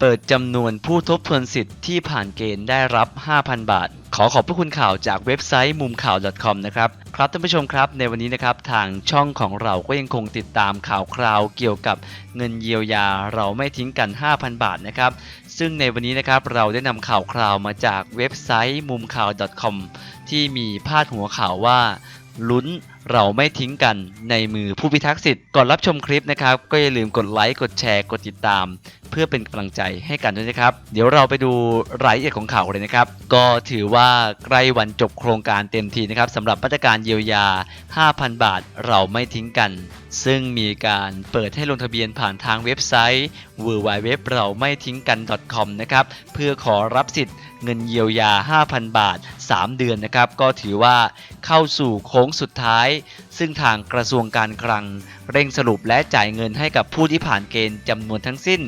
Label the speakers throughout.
Speaker 1: เปิดจำนวนผู้ทบทวนสิทธิ์ที่ผ่านเกณฑ์ได้รับ 5,000 บาท ขอขอบพระคุณข่าวจากเว็บไซต์มุมข่าว .com นะครับ ครับท่านผู้ชมครับ ในวันนี้นะครับทางช่องของเราก็ยังคงติดตามข่าวคราวเกี่ยวกับเงินเยียวยาเราไม่ทิ้งกัน 5,000 บาทนะครับ ซึ่งในวันนี้นะครับเราได้นำข่าวคราวมาจากเว็บไซต์มุมข่าว .com ที่มีพาดหัวข่าวว่าลุ้น เราไม่ทิ้งกันในมือผู้พิทักษ์สิทธิ์ก่อนรับชมคลิปนะครับ ก็อย่าลืมกดไลค์กดแชร์กดติดตาม เพื่อเป็นกำลังใจให้กันด้วยนะครับ เดี๋ยวเราไปดูรายละเอียดของข่าวเลยนะครับ ก็ถือว่าใกล้วันจบโครงการเต็มทีนะครับสำหรับมาตรการเยียวยา 5,000 บาทเราไม่ทิ้งกัน ซึ่งมีการเปิดให้ลงทะเบียนผ่านทางเว็บไซต์ w w w เราไม่ทิ้งกัน .com นะครับเพื่อขอรับสิทธิ์เงินเยียวยา 5,000 บาท 3 เดือนนะครับก็ถือว่าเข้าสู่โค้งสุดท้ายซึ่งทางกระทรวงการคลัง เร่งสรุปและจ่ายเงินให้กับผู้ที่ผ่านเกณฑ์จำนวนทั้งสิ้น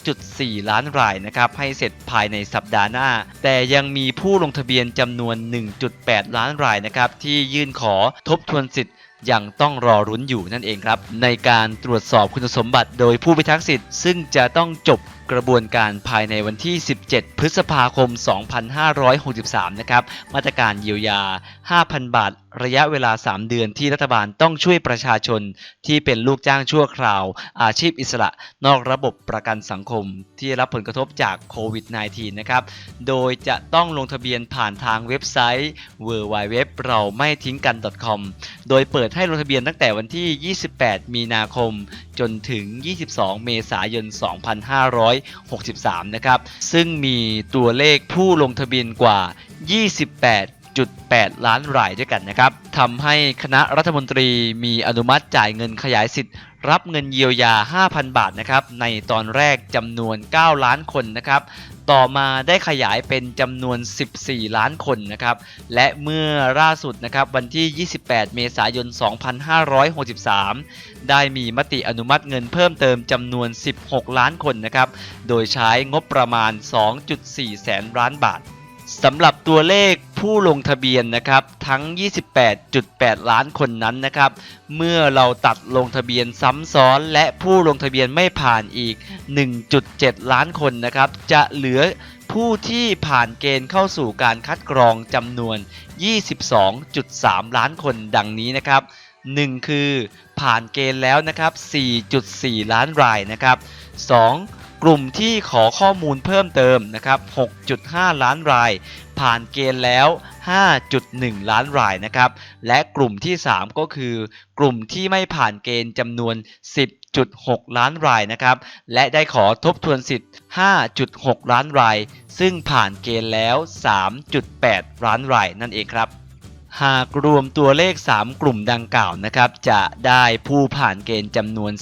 Speaker 1: 13.4 ล้านรายนะครับให้เสร็จภายในสัปดาห์หน้า แต่ยังมีผู้ลงทะเบียนจำนวน 1.8 ล้านรายนะครับที่ยื่นขอทบทวนสิทธิ์ยังต้องรอรุ้นอยู่นั่นเองครับ ในการตรวจสอบคุณสมบัติโดยผู้พิทักษ์สิทธิ์ซึ่งจะต้องจบกระบวนการภายในวันที่ 17 พฤษภาคม 2563 นะครับ มาตรการเยียวยา 5,000 บาท ระยะเวลา 3 เดือนที่รัฐบาลต้องช่วยประชาชนที่เป็นลูกจ้างชั่วคราว อาชีพอิสระนอกระบบประกันสังคม ที่รับผลกระทบจากโควิด -19 นะครับ โดยจะต้องลงทะเบียนผ่านทางเว็บไซต์ www เราไม่ทิ้งกัน .com โดยเปิดให้ลงทะเบียนตั้งแต่วันที่ 28 มีนาคม จนถึง 22 เมษายน 2563 นะครับ ซึ่งมีตัวเลขผู้ลงทะเบียนกว่า 28 28.8ล้านรายด้วยกันนะครับทำให้คณะรัฐมนตรีมีอนุมัติจ่ายเงินขยายสิทธิ์ รับเงินเยียวยา 5,000 บาทนะครับในตอนแรกจำนวน 9 ล้านคนนะครับต่อมาได้ขยายเป็นจำนวน 14 ล้านคนนะครับและเมื่อล่าสุดนะครับวันที่ 28 เมษายน 2563 ได้มีมติอนุมัติเงินเพิ่มเติมจำนวน 16 ล้านคนนะครับโดยใช้งบประมาณ 2.4 แสนล้านบาท สำหรับตัวเลขผู้ลงทะเบียนนะครับทั้ง 28.8 ล้านคนนั้นนะครับ เมื่อเราตัดลงทะเบียนซ้ำซ้อนและผู้ลงทะเบียนไม่ผ่านอีก 1.7 ล้านคนนะครับ จะเหลือผู้ที่ผ่านเกณฑ์เข้าสู่การคัดกรองจำนวน 22.3 ล้านคนดังนี้นะครับ 1 คือผ่านเกณฑ์แล้วนะครับ 4.4 ล้านรายนะครับ 2. กลุ่มที่ขอข้อมูลเพิ่มเติมนะครับ 6.5 ล้านราย ผ่านเกณฑ์แล้ว 5.1 ล้านรายนะครับ และกลุ่มที่ 3 ก็คือ กลุ่มที่ไม่ผ่านเกณฑ์จำนวน 10.6 ล้านรายนะครับ และได้ขอทบทวนสิทธิ์ 5.6 ล้านราย ซึ่งผ่านเกณฑ์แล้ว 3.8 ล้านรายนั่นเองครับหากรวมตัวเลข 3 กลุ่มดังกล่าวนะครับ จะได้ผู้ผ่านเกณฑ์จำนวน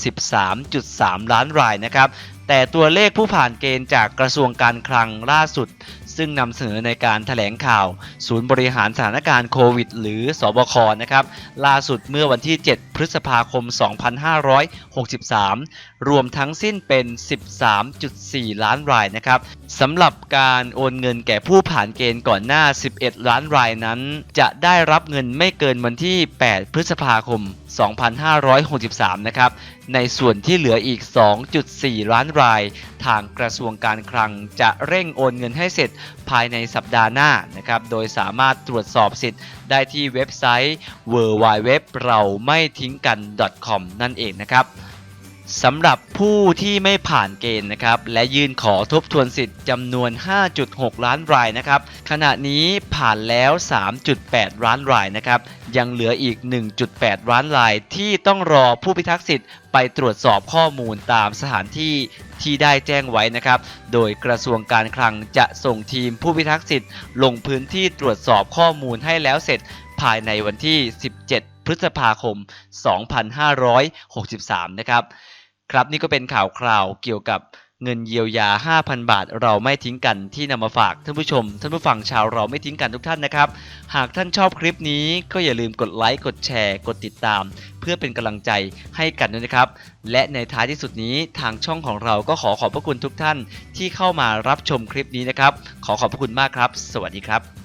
Speaker 1: 13.3 ล้านรายนะครับ แต่ตัวเลขผู้ผ่านเกณฑ์จากกระทรวงการคลังล่าสุด ซึ่งนำเสนอในการถแถลงข่าว ศูนย์บริหารสถานการณ์โควิด หรือสบคนะครับล่าสุดเมื่อวันที่ 7 พฤษภาคม 2563 รวมทั้งสิ้นเป็น 13.4 ล้านรายนะครับสำหรับการโอนเงินแก่ผู้ผ่านเกณฑ์ก่อนหน้า 11 ล้านรายนั้น จะได้รับเงินไม่เกินวันที่ 8 พฤษภาคม 2563 นะครับ ในส่วนที่เหลืออีก 2.4 ล้านราย ทางกระทรวงการคลังจะเร่งโอนเงินให้เสร็จภายในสัปดาห์หน้านะครับ โดยสามารถตรวจสอบสิทธิ์ได้ที่เว็บไซต์ www เราไม่ทิ้งกัน .com นั่นเองนะครับ สำหรับผู้ที่ไม่ผ่านเกณฑ์นะครับ และยื่นขอทบทวนสิทธิ์จำนวน 5.6 ล้านรายนะครับ ขณะนี้ผ่านแล้ว 3.8 ล้านรายนะครับ ยังเหลืออีก 1.8 ล้านรายที่ต้องรอผู้พิทักษ์สิทธิ์ไปตรวจสอบข้อมูลตามสถานที่ที่ได้แจ้งไว้นะครับ โดยกระทรวงการคลังจะส่งทีมผู้พิทักษ์สิทธิ์ลงพื้นที่ตรวจสอบข้อมูลให้แล้วเสร็จภายในวันที่ 17 พฤษภาคม 2563 นะครับ ครับนี่ก็เป็นข่าวคราวเกี่ยวกับเงินเยียวยา 5,000 บาท เราไม่ทิ้งกันที่นำมาฝากท่านผู้ชม ท่านผู้ฟังชาวเราไม่ทิ้งกันทุกท่านนะครับ หากท่านชอบคลิปนี้ก็อย่าลืมกดไลค์ กดแชร์ กดติดตาม เพื่อเป็นกำลังใจให้กันด้วยนะครับ และในท้ายที่สุดนี้ทางช่องของเราก็ขอขอบพระคุณทุกท่านที่เข้ามารับชมคลิปนี้นะครับ ขอขอบพระคุณมากครับ สวัสดีครับ